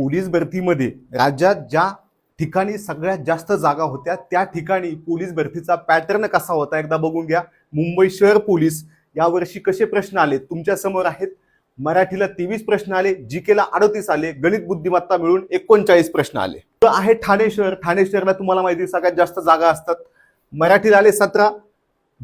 Police भरतीमध्ये राज्यात ज्या ठिकाणी सगळ्यात जास्त जागा होत्या त्या ठिकाणी पोलीस भरतीचा पॅटर्न कसा होता एकदा बघून घ्या. मुंबई शहर पोलीस यावर्षी कसे प्रश्न आले? तुमच्यासमोर आहेत. मराठीला तेवीस प्रश्न आले जीकेला अडतीस आले गणित बुद्धिमत्ता मिळून एकोणचाळीस प्रश्न आले. तर आहे ठाणे शहर. ठाणे शहरला तुम्हाला माहिती आहे, सगळ्यात जास्त जागा असतात. मराठीला आले सतरा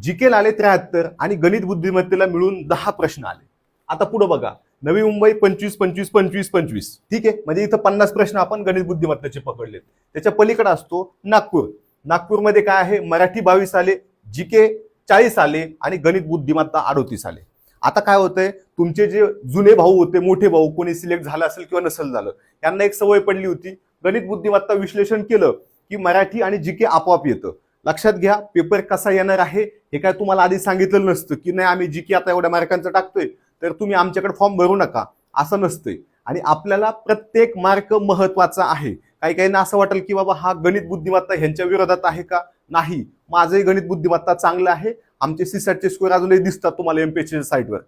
जीकेला आले त्र्याहत्तर आणि गणित बुद्धिमत्तेला मिळून दहा प्रश्न आले. आता पुढे बघा. नवी मुंबई पंचवीस पंचवीस पंचवीस पंचवीस. ठीक आहे? म्हणजे इथं पन्नास प्रश्न आपण गणित बुद्धिमत्ताचे पकडलेत. त्याच्या पलीकडे असतो नागपूर. नागपूरमध्ये काय आहे? मराठी बावीस आले जी के चाळीस आले आणि गणित बुद्धिमत्ता अडोतीस आले. आता काय होतंय? तुमचे जे जुने भाऊ होते मोठे भाऊ कोणी सिलेक्ट झालं असेल किंवा नसेल झालं यांना एक सवय पडली होती गणित बुद्धिमत्ता विश्लेषण केलं की मराठी आणि जी के आपोआप येतं. लक्षात घ्या पेपर कसा येणार आहे हे काय तुम्हाला आधी सांगितलेलं नसतं की नाही आम्ही जी के आता एवढ्या मार्कांचं टाकतोय. तर तुम्ही आमच्याकडे फॉर्म भरू नका. असं नसतंय. आणि आपल्याला प्रत्येक मार्क महत्त्वाचा आहे. काही काहींना असं वाटेल की बाबा हा गणित बुद्धिमत्ता ह्यांच्या विरोधात आहे का? नाही. माझंही गणित बुद्धिमत्ता चांगलं आहे. आमचे सीसॅटचे स्कोअर अजूनही दिसतात तुम्हाला एमपीएससी साईटवर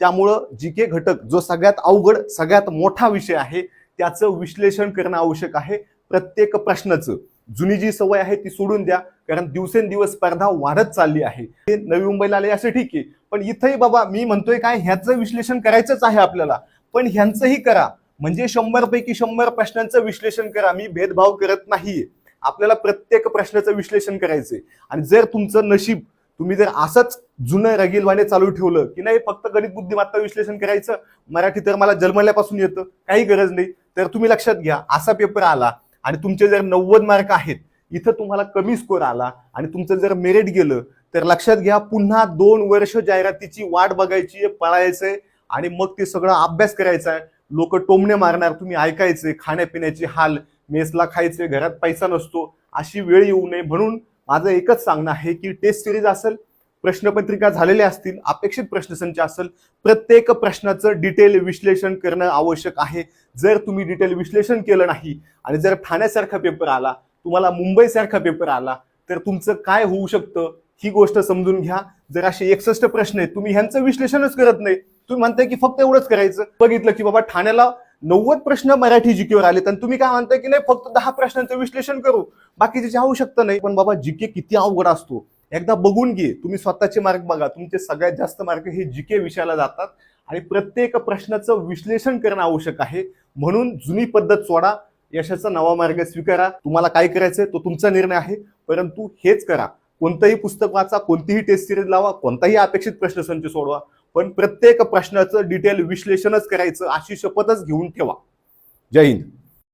त्यामुळं जी के घटक जो सगळ्यात अवघड सगळ्यात मोठा विषय आहे त्याचं विश्लेषण करणं आवश्यक आहे. प्रत्येक प्रश्नाचं. जुनी जी सवय आहे ती सोडून द्या कारण दिवसेंदिवस स्पर्धा वाढत चालली आहे. ते नवी मुंबईला आले असे ठीक आहे. पण इथंही बाबा मी म्हणतोय काय ह्याचं विश्लेषण करायचंच आहे आपल्याला. पण ह्यांचंही करा. म्हणजे शंभर पैकी शंभर प्रश्नांचं विश्लेषण करा. मी भेदभाव करत नाहीये. आपल्याला प्रत्येक प्रश्नाचं विश्लेषण करायचंय. आणि जर तुमचं नशीब तुम्ही जर असंच जुनं रगीलवाने चालू ठेवलं की नाही फक्त गणित बुद्धिमत्ता विश्लेषण करायचं मराठी तर मला जन्मल्यापासून येतं काही गरज नाही. तर तुम्ही लक्षात घ्या असा पेपर आला. आणि तुमचे जर नव्वद मार्क आहेत इथं तुम्हाला कमी स्कोर आला आणि तुमचं जर मेरिट गेलं तर लक्षात घ्या पुन्हा दोन वर्ष जाहिरातीची वाट बघायची आहे पळायचंय आणि मग ते सगळं अभ्यास करायचा आहे. लोक टोमणे मारणार तुम्ही ऐकायचे खाण्यापिण्याचे हाल मेसला खायचे घरात पैसा नसतो अशी वेळ येऊ नये. म्हणून माझं एकच सांगणं आहे की टेस्ट सिरीज असेल प्रश्नपत्रिका झालेल्या असतील अपेक्षित प्रश्नसंच असेल प्रत्येक प्रश्नाचं डिटेल विश्लेषण करणं आवश्यक आहे. जर तुम्ही डिटेल विश्लेषण केलं नाही आणि जर ठाण्यासारखा पेपर आला तुम्हाला मुंबईसारखा पेपर आला तर तुमचं काय होऊ शकतं? ही गोष्ट समजून घ्या. जर असे एकसष्ट प्रश्न आहेत तुम्ही ह्यांचं विश्लेषणच करत नाही. तुम्ही म्हणताय की फक्त एवढंच करायचं. बघितलं की बाबा ठाण्याला नव्वद प्रश्न मराठी जीकेवर आले आणि तुम्ही काय म्हणताय की नाही फक्त दहा प्रश्नांचं विश्लेषण करू. बाकीचे आवश्यकता नाही पण बाबा जीके किती अवघड असतो. एकदा बघून घे. तुम्ही स्वतःचे मार्क बघा. तुमचे सगळ्यात जास्त मार्क हे जीके विषयाला जातात. आणि प्रत्येक प्रश्नाचं विश्लेषण करणं आवश्यक आहे. म्हणून जुनी पद्धत सोडा. यशाचा नवा मार्ग स्वीकारा. तुम्हाला काय करायचंय तो तुमचा निर्णय आहे. परंतु हेच करा. कोणतंही पुस्तक वाचा कोणतीही टेस्ट सिरीज लावा कोणताही अपेक्षित प्रश्नसंच सोडवा. पण प्रत्येक प्रश्नाचं डिटेल विश्लेषणच करायचं अशी शपथच घेऊन ठेवा. जय हिंद.